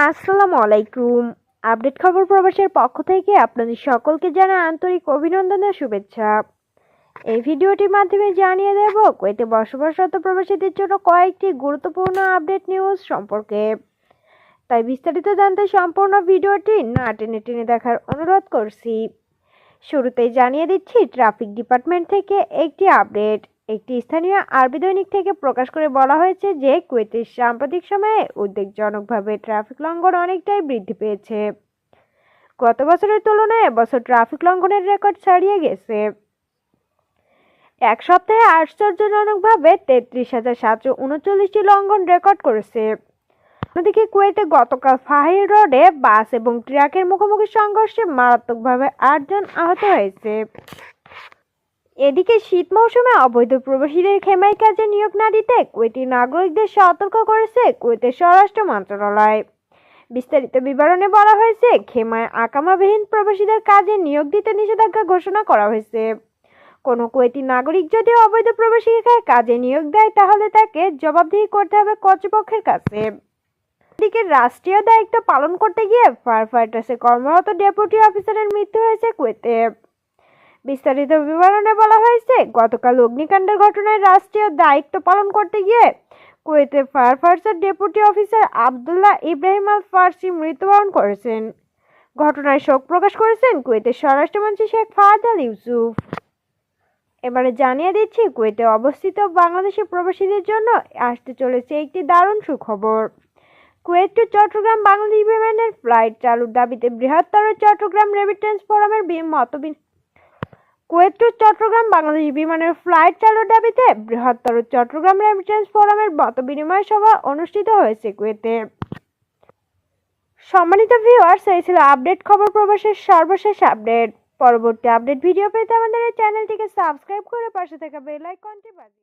আসসালামু আলাইকুম। আপডেট খবর প্রবাসের পক্ষ থেকে আপনাদের সকলকে জানা আন্তরিক অভিনন্দন ও শুভেচ্ছা। এই ভিডিওটির মাধ্যমে জানিয়ে দেব, কুয়েতে বসবাসরত প্রবাসীদের জন্য কয়েকটি গুরুত্বপূর্ণ আপডেট নিউজ সম্পর্কে। তাই বিস্তারিত জানতে সম্পূর্ণ ভিডিওটি না টেনে টেনে দেখার অনুরোধ করছি। শুরুতেই জানিয়ে দিচ্ছি, ট্রাফিক ডিপার্টমেন্ট থেকে একটি আপডেট। একটি স্থানীয় আরবি দৈনিক থেকে প্রকাশ করে বলা হয়েছে যে কুয়েতের সাম্প্রতিক সময়ে উদ্বেগজনকভাবে ট্রাফিক লঙ্ঘন অনেকটাই বৃদ্ধি পেয়েছে। গত বছরের তুলনায় এবছর ট্রাফিক লঙ্ঘনের রেকর্ড ছাড়িয়ে গেছে। এক সপ্তাহে আশ্চর্যজনকভাবে তেত্রিশ হাজার সাতশো উনচল্লিশটি লঙ্ঘন রেকর্ড করেছে। অন্যদিকে কুয়েতে গতকাল ফাহির রোডে বাস এবং ট্রাকের মুখোমুখি সংঘর্ষে মারাত্মকভাবে আটজন আহত হয়েছে। এদিকে শীত মৌসুমে অবৈধ প্রবাসীদের খেমাই কাজে নিয়োগ না দিতে কুয়েটি নাগরিকদের সতর্ক করেছে কুয়েতের স্বরাষ্ট্র মন্ত্রণালয়। বিস্তারিত বিবরণে বলা হয়েছে খেমায় আকামাবিহীন প্রবাসীদের কাজে নিয়োগ দিতে নিষেধাজ্ঞা ঘোষণা করা হয়েছে। কোনো কুয়েতি নাগরিক যদি অবৈধ প্রবাসীকে কাজে নিয়োগ দেয়, তাহলে তাকে জবাবদিহি করতে হবে কর্তৃপক্ষের কাছে। এদিকে রাষ্ট্রীয় দায়িত্ব পালন করতে গিয়ে ফায়ার ফাইটার্সে কর্মরত ডেপুটি অফিসারের মৃত্যু হয়েছে কুয়েতে বিস্তারিত বিবরণে বলা হয়েছে, গতকাল অগ্নিকাণ্ডের ঘটনায় রাষ্ট্রীয় দায়িত্ব পালন করতে গিয়ে কুয়েতে fire ফাইটার্সের deputy officer Abdullah Ibrahim Al Farsi মৃত্যুবরণ করেছেন। ঘটনায় শোক প্রকাশ করেছেন কুয়েতের স্বরাষ্ট্রমন্ত্রী শেখ ফাহাদ আল ইউসুফ। এবারে জানিয়ে দিচ্ছি, কুয়েতে অবস্থিত বাংলাদেশি প্রবাসীদের জন্য আসতে চলেছে একটি দারুণ সুখবর। কুয়েত টু চট্টগ্রাম বাংলাদেশ বিমানের ফ্লাইট চালুর দাবিতে বৃহত্তর চট্টগ্রাম রেমিটেন্স ফোরামের মতবিন কুয়েত চট্টগ্রাম, বাংলাদেশ বিমানের ফ্লাইট চালুর দাবিতে বৃহত্তর চট্টগ্রাম রেমিটেন্স ফোরামের মত বিনিময় সভা অনুষ্ঠিত হয়েছে কুয়েতে। সম্মানিত ভিউয়ার্স এই ছিল আপডেট খবর প্রবাসের সর্বশেষ আপডেট। পরবর্তী আপডেট ভিডিও পেতে আমাদের এই চ্যানেলটিকে সাবস্ক্রাইব করে পাশে থাকা বেল আইকনটি বাজিয়ে